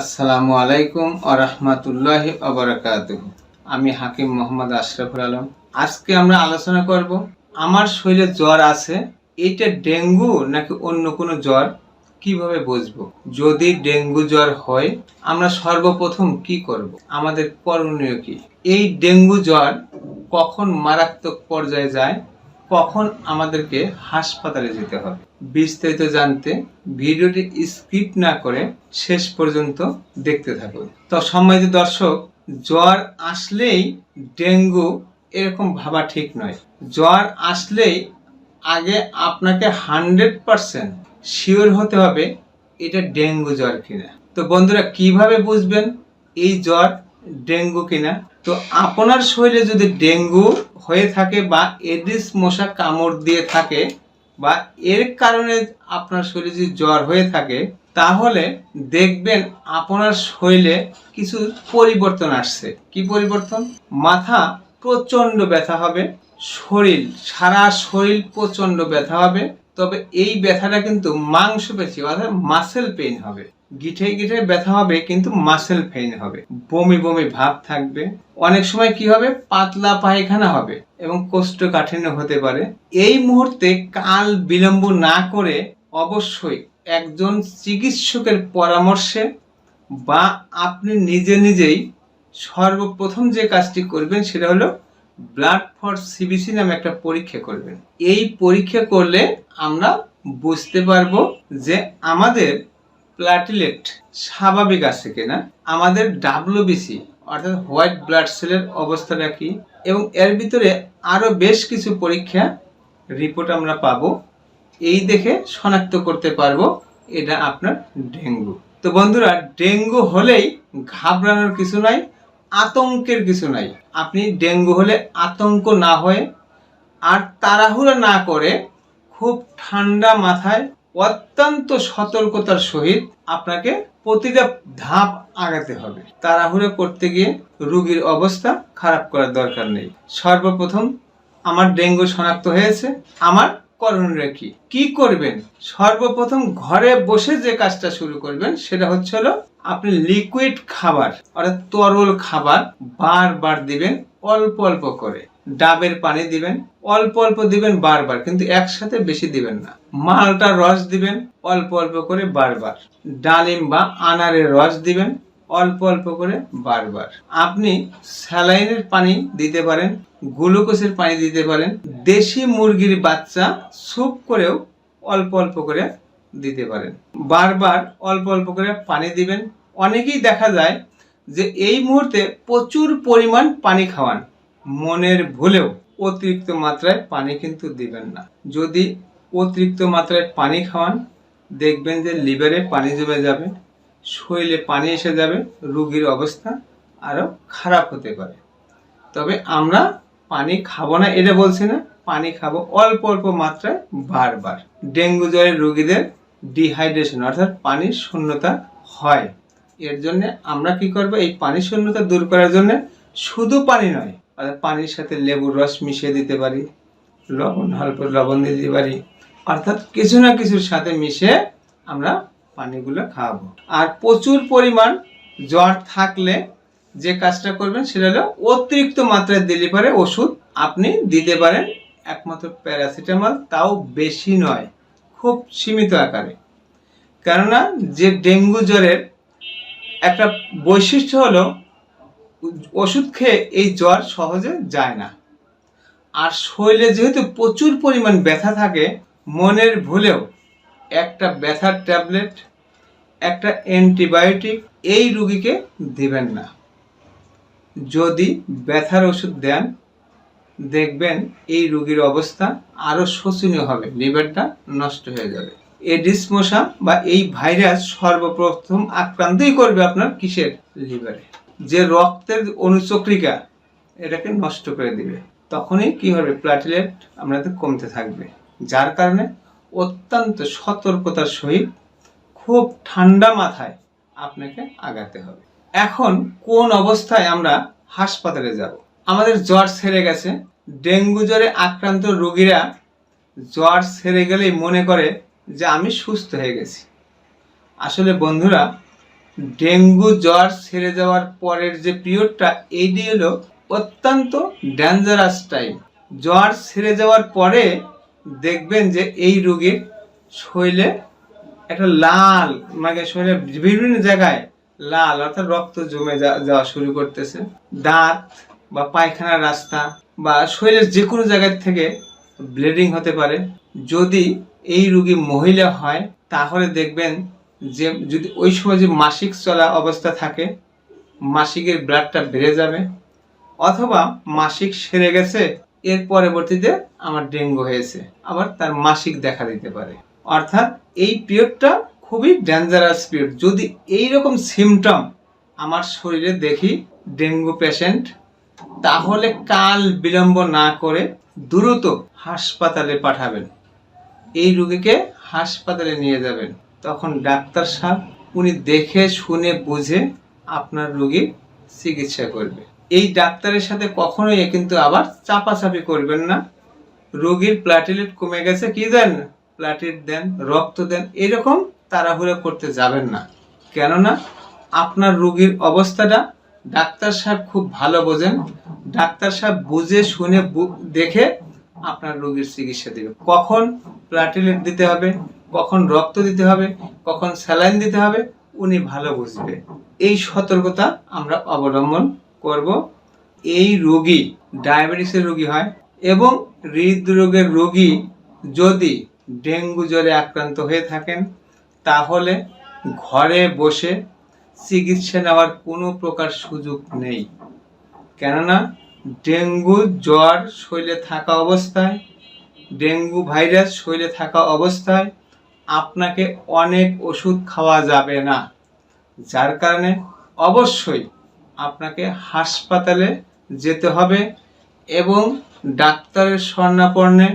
আসসালামু আলাইকুম আরহামাতুল্লাহি অবরাকাত আমি হাকিম মোহাম্মদ আশরাফুল আলম। আজকে আমরা আলোচনা করব, আমার শরীরে জ্বর আছে, এটা ডেঙ্গু নাকি অন্য কোনো জ্বর? কীভাবে বুঝব? যদি ডেঙ্গু জ্বর হয়, আমরা সর্বপ্রথম কি করব? আমাদের করণীয় কি? এই ডেঙ্গু জ্বর কখন মারাত্মক পর্যায়ে যায়? কখন আমাদেরকে হাসপাতালে যেতে হবে? বিস্তারিত জানতে ভিডিওটি স্কিপ না করে শেষ পর্যন্ত দেখতে থাকুন। তো সম্মানিত দর্শক, জ্বর আসলেই ডেঙ্গু এরকম ভাবা ঠিক নয়। জ্বর আসলেই আগে আপনাকে হান্ড্রেড পারসেন্ট শিওর হতে হবে এটা ডেঙ্গু জ্বর কিনা। তো বন্ধুরা, কীভাবে বুঝবেন এই জ্বর ডেঙ্গু কিনা? তো আপনার শরীরে যদি ডেঙ্গু হয়ে থাকে বা এডিস মশা কামড় দিয়ে থাকে বা এর কারণে আপনার শরীরে যদি জ্বর হয়ে থাকে, তাহলে দেখবেন আপনার শরীরে কিছু পরিবর্তন আসছে। কি পরিবর্তন? মাথা প্রচণ্ড ব্যথা হবে, শরীর, সারা শরীর প্রচণ্ড ব্যথা হবে তবে এই ব্যথাটা কিন্তু মাংসপেশি অর্থাৎ মাসেল পেইন হবে। গিঠে গিঠে ব্যথা হবে, কিন্তু মাসেল পেইন হবে। বমি বমি ভাব থাকবে। অনেক সময় কি হবে? পাতলা পায়খানা হবে এবং কোষ্ঠকাঠিন্য হতে পারে। এই মুহূর্তে কাল বিলম্ব না করে অবশ্যই একজন চিকিৎসকের পরামর্শে বা আপনি নিজে নিজেই সর্বপ্রথম যে কাজটি করবেন সেটা হলো ব্লাড ফর সিবিসি নামে একটা পরীক্ষা করবেন। এই পরীক্ষা করলে আমরা বুঝতে পারব যে আমাদের প্লাটিলেট স্বাভাবিক আছে কিনা, আমাদের ডাব্লিউবিসি অর্থাৎ হোয়াইট ব্লাড সেলের অবস্থাটা কি, এবং এর ভিতরে আরও বেশ কিছু পরীক্ষা রিপোর্ট আমরা পাবো। এই দেখে শনাক্ত করতে পারব এটা আপনার ডেঙ্গু। তো বন্ধুরা, ডেঙ্গু হলেই ঘাবড়ানোর কিছু নাই আতঙ্কের কিছু নাই। আপনি ডেঙ্গু হলে আতঙ্ক না হয়ে আর তাড়াহুড়ো না করে খুব ঠান্ডা মাথায় অত্যন্ত সতর্কতার সহিত আপনাকে প্রতিটা ধাপ আগাতে হবে। তাড়াহুড়ো করতে গিয়ে রোগীর অবস্থা খারাপ করার দরকার নেই। সর্বপ্রথম, আমার ডেঙ্গু শনাক্ত হয়েছে। আমার করণীয় কি কি করবেন? সর্বপ্রথম ঘরে বসে যে কাজটা শুরু করবেন, সেটা হচ্ছে হলো আপনি লিকুইড খাবার, অর্থাৎ তরল খাবার বারবার দিবেন, অল্প অল্প করে। ডাবের পানি দিবেন, অল্প অল্প দিবেন বারবার, কিন্তু একসাথে বেশি দিবেন না। মালটার রস দিবেন, অল্প অল্প করে বারবার। ডালিম বা আনারের রস দিবেন, অল্প অল্প করে বারবার। আপনি স্যালাইনের পানি দিতে পারেন, গ্লুকোজের পানি দিতে পারেন দেশি মুরগির বাচ্চা স্যুপ করেও অল্প অল্প করে দিতে পারেন। বারবার অল্প অল্প করে পানি দিবেন। অনেকেই দেখা যায় যে এই মুহূর্তে প্রচুর পরিমাণ পানি খাওয়ান। মনের ভুলেও অতিরিক্ত মাত্রায় পানি কিন্তু দিবেন না। যদি অতিরিক্ত মাত্রায় পানি খাওয়ান, দেখবেন যে লিভারে পানি জমে যাবে, শরীরে পানি এসে যাবে, রোগীর অবস্থা আরও খারাপ হতে পারে। তবে আমরা পানি খাব না, এটা বলছি না। পানি খাব অল্প অল্প মাত্রায় বারবার। ডেঙ্গু জ্বরের রোগীদের ডিহাইড্রেশন অর্থাৎ পানির শূন্যতা হয়। এর জন্য আমরা কি করব? এই পানি শূন্যতা দূর করার জন্য শুধু পানি নয়, অর্থাৎ পানির সাথে লেবুর রস মিশিয়ে দিতে পারি, লবণ, অল্প লবণ দিতে পারি, অর্থাৎ কিছু না কিছুর সাথে মিশে আমরা পানিগুলো খাওয়াবো আর প্রচুর পরিমাণ জ্বর থাকলে যে কাজটা করবেন সেটা হলো অতিরিক্ত মাত্রায় দিলে পারে ওষুধ আপনি দিতে পারেন একমাত্র প্যারাসিটামল, তাও বেশি নয়, খুব সীমিত আকারে। কেননা, যে ডেঙ্গু জ্বরের একটা বৈশিষ্ট্য হলো, ওষুধ খেয়ে এই জ্বর সহজে যায় না। আর শরীরে যেহেতু প্রচুর পরিমাণ ব্যথা থাকে, মনের ভুলেও একটা ব্যথার ট্যাবলেট, একটা অ্যান্টিবায়োটিক এই রুগীকে দিবেন না। যদি ব্যথার ওষুধ দেন দেখবেন এই রোগীর অবস্থা আরও শোচনীয় হবে, লিভারটা নষ্ট হয়ে যাবে। এডিস মশা বা এই ভাইরাস সর্বপ্রথম আক্রান্তই করবে আপনার কিসের? লিভারে। যে রক্তের অনুচক্রিকা, এটাকে নষ্ট করে দিবে। তখনই কি হবে? প্লাটিলেট আপনাদের কমতে থাকবে। যার কারণে অত্যন্ত সতর্কতার সহিত খুব ঠান্ডা মাথায় আপনাকে আগাতে হবে। এখন কোন অবস্থায় আমরা হাসপাতালে যাব? আমাদের জ্বর সেরে গেছে। ডেঙ্গু জ্বরে আক্রান্ত রোগীরা জ্বর সেরে গেলেই মনে করে যে আমি সুস্থ হয়ে গেছি। আসলে বন্ধুরা, ডেঙ্গু জ্বর সেরে যাওয়ার পরের যে পিরিয়ডটা এইটি হলো অত্যন্ত ডেঞ্জারাস টাইম জ্বর সেরে যাওয়ার পরে দেখবেন যে এই রোগীর শরীরে একটা লাল মানে শরীরে বিভিন্ন জায়গায় লাল, অর্থাৎ রক্ত জমে যাওয়া শুরু করতেছে। দাঁত বা পায়খানার রাস্তা বা শরীরের যে কোনো জায়গার থেকে ব্লিডিং হতে পারে। যদি এই রুগী মহিলা হয়, তাহলে দেখবেন যে যদি ওই সময় যে মাসিক চলা অবস্থা থাকে, মাসিকের ব্লাডটা বেড়ে যাবে অথবা মাসিক সেরে গেছে, এর পরবর্তীতে আমার ডেঙ্গু হয়েছে, আবার তার মাসিক দেখা দিতে পারে। অর্থাৎ এই পিরিয়ডটা খুবই ডেঞ্জারাস পিরিয়ড যদি এই রকম সিমটম আমার শরীরে দেখি ডেঙ্গু পেশেন্ট তাহলে কাল বিলম্ব না করে দ্রুত হাসপাতালে পাঠাবেন। এই রোগীকে হাসপাতালে নিয়ে যাবেন। তখন ডাক্তার সাহেব উনি দেখে, শুনে, বুঝে আপনার রোগীর চিকিৎসা করবে। এই ডাক্তারের সাথে কখনোই কিন্তু আবার চাপাচাপি করবেন না। রোগীর প্লাটিলেট কমে গেছে, কি দেন? প্লাটিলেট দেন, রক্ত দেন, এরকম তাড়াহুড়ো করতে যাবেন না। কেননা আপনার রোগীর অবস্থাটা ডাক্তার সাহেব খুব ভালো বোঝেন। ডাক্তার সাহেব বুঝে, শুনে দেখে আপনার রোগীর চিকিৎসা দেবে। কখন প্লাটিলেট দিতে হবে, কখন রক্ত দিতে হবে, কখন স্যালাইন দিতে হবে, উনি ভালো বুঝবে। এই সতর্কতা আমরা অবলম্বন করব। এই রোগী ডায়াবেটিসের রোগী হয় এবং হৃদরোগের রোগী যদি ডেঙ্গু জ্বরে আক্রান্ত হয়ে থাকেন, তাহলে ঘরে বসে চিকিৎসা নেওয়ার কোনো প্রকার সুযোগ নেই। কেননা, ডেঙ্গু জ্বর শরীরে থাকা অবস্থায়, ডেঙ্গু ভাইরাস শরীরে থাকা অবস্থায় আপনাকে অনেক ওষুধ খাওয়া যাবে না। যার কারণে অবশ্যই আপনাকে হাসপাতালে যেতে হবে এবং ডাক্তারের স্বর্ণাপর্ণে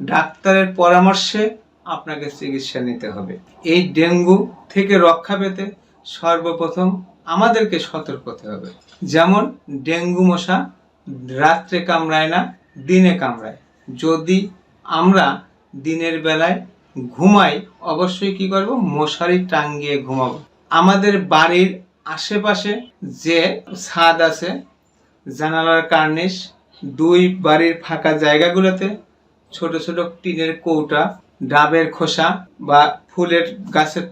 ডাক্তারের পরামর্শে আপনাকে চিকিৎসা নিতে হবে। এই ডেঙ্গু থেকে রক্ষা পেতে সর্বপ্রথম আমাদেরকে সতর্ক হতে হবে। যেমন ডেঙ্গু মশা রাত্রে কামড়ায় না, দিনে কামড়ায়। যদি আমরা দিনের বেলায় ঘুমাই, অবশ্যই কি করব? মশারি টাঙ্গিয়ে ঘুমাবো। আমাদের বাড়ির আশেপাশে যে ছাদ আছে, জানালার কার্নিশ, দুই বাড়ির ফাঁকা জায়গাগুলোতে ছোট ছোট টিনের কৌটা, ডাবের খোসা বা ফুলের গাছের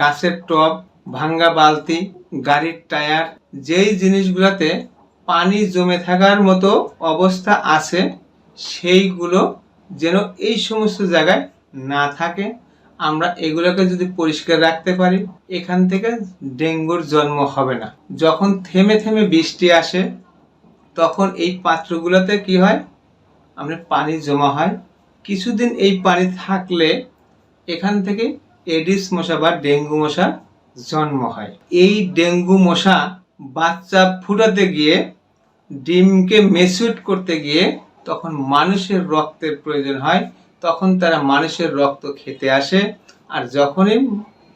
গাছের টব ভাঙ্গা বালতি, গাড়ির টায়ার, যেই জিনিসগুলোতে পানি জমে থাকার মতো অবস্থা আছে, সেইগুলো যেন এই সমস্ত জায়গায় না থাকে। আমরা এগুলোকে যদি পরিষ্কার রাখতে পারি, এখান থেকে ডেঙ্গুর জন্ম হবে না। যখন থেমে থেমে বৃষ্টি আসে, তখন এই পাত্রগুলোতে কি হয়? আমরা পানি জমা হয়। কিছুদিন এই পানি থাকলে এখান থেকে এডিস মশা বা ডেঙ্গু মশা জন্ম হয়। এই ডেঙ্গু মশা বাচ্চা ফুটাতে গিয়ে, ডিমকে মেচুট করতে গিয়ে তখন মানুষের রক্তের প্রয়োজন হয়। তখন তারা মানুষের রক্ত খেতে আসে। আর যখনই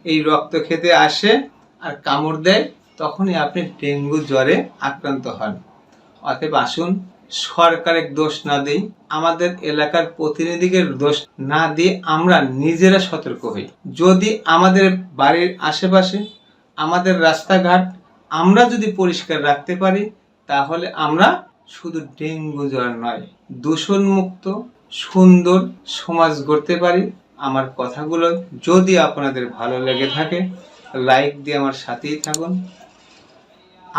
এই রক্ত খেতে আসে আর কামড় দেয়, তখনই আপনি ডেঙ্গু জ্বরে আক্রান্ত হন। অতএব আসুন সরকারের দোষ না দিই, আমাদের এলাকার প্রতিনিধিকে দোষ না দিয়ে আমরা নিজেরা সতর্ক হই। যদি আমাদের বাড়ির আশেপাশে, আমাদের রাস্তাঘাট আমরা যদি পরিষ্কার রাখতে পারি, তাহলে আমরা শুধু ডেঙ্গু জ্বর নয়, দূষণমুক্ত, সুন্দর সমাজ গড়তে পারি। আমার কথাগুলো যদি আপনাদের ভালো লেগে থাকে লাইক দিয়ে আমার সাথেই থাকুন।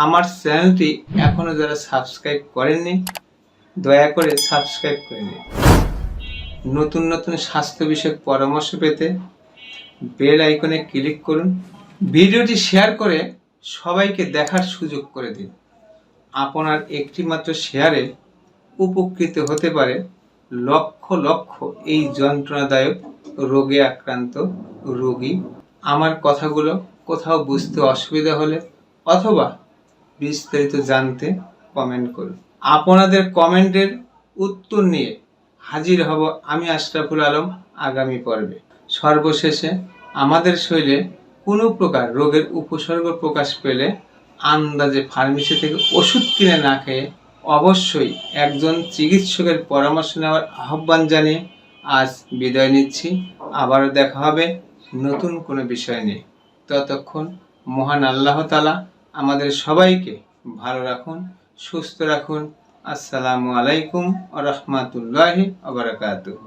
আমার চ্যানেলটি এখনও যারা সাবস্ক্রাইব করেননি, দয়া করে সাবস্ক্রাইব করে নিন। নতুন নতুন স্বাস্থ্য বিষয়ক পরামর্শ পেতে বেল আইকনে ক্লিক করুন। ভিডিওটি শেয়ার করে সবাইকে দেখার সুযোগ করে দিন। আপনার একটি মাত্র শেয়ারে উপকৃত হতে পারে লক্ষ লক্ষ এই যন্ত্রণাদায়ক রোগে আক্রান্ত রোগী। আমার কথাগুলো কোথাও বুঝতে অসুবিধা হলে অথবা বিস্তারিত জানতে কমেন্ট করুন। আপনাদের কমেন্টের উত্তর নিয়ে হাজির হব আমি আশরাফুল আলম আগামী পর্বে। সর্বশেষে আমাদের শরীরে কোনো প্রকার রোগের উপসর্গ প্রকাশ পেলে আন্দাজে ফার্মেসি থেকে ওষুধ কিনে না খেয়ে অবশ্যই একজন চিকিৎসকের পরামর্শ নেওয়ার আহ্বান জানিয়ে আজ বিদায় নিচ্ছি। আবারও দেখা হবে নতুন কোনো বিষয় নিয়ে। ততক্ষণ মহান আল্লাহ তালা আমাদের সবাইকে ভালো রাখুন সুস্থ রাখুন। আসসালামু আলাইকুম আ রহমতুল্লাহি আবরকাতুহ